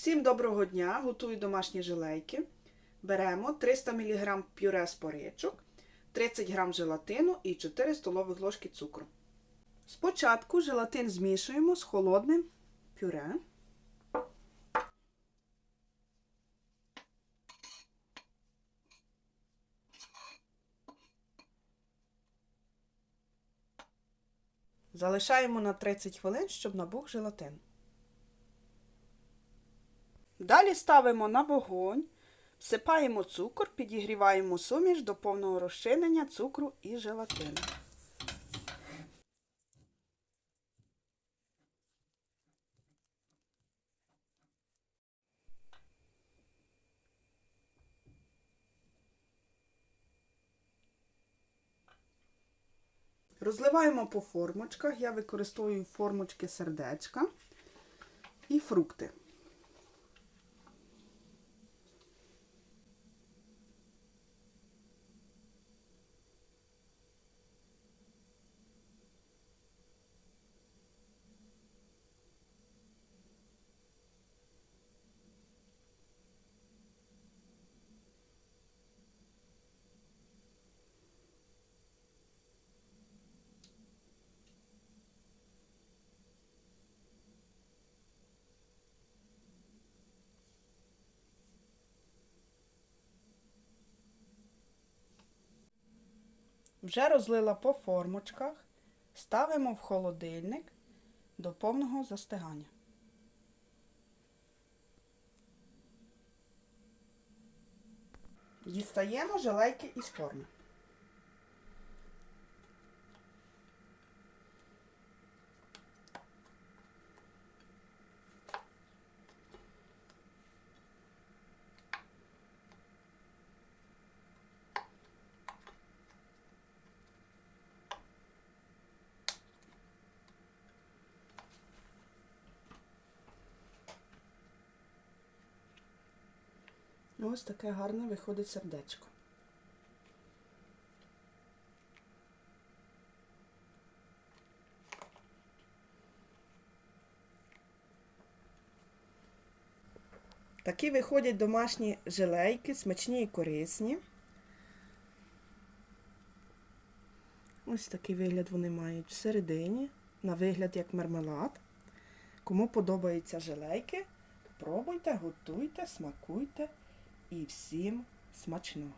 Всім доброго дня! Готую домашні жилейки. Беремо 300 мг пюре з поричок, 30 г желатину і 4 столових ложки цукру. Спочатку желатин змішуємо з холодним пюре. Залишаємо на 30 хвилин, щоб набух желатин. Далі ставимо на вогонь, всипаємо цукор, підігріваємо суміш до повного розчинення цукру і желатину. Розливаємо по формочках. Я використовую формочки сердечка і фрукти. Вже розлила по формочках, ставимо в холодильник до повного застигання. Дістаємо желейки із форми. Ось таке гарне виходить сердечко. Такі виходять домашні жилейки, смачні і корисні. Ось такий вигляд вони мають всередині, на вигляд як мармелад. Кому подобаються жилейки, пробуйте, готуйте, смакуйте і всім смачного!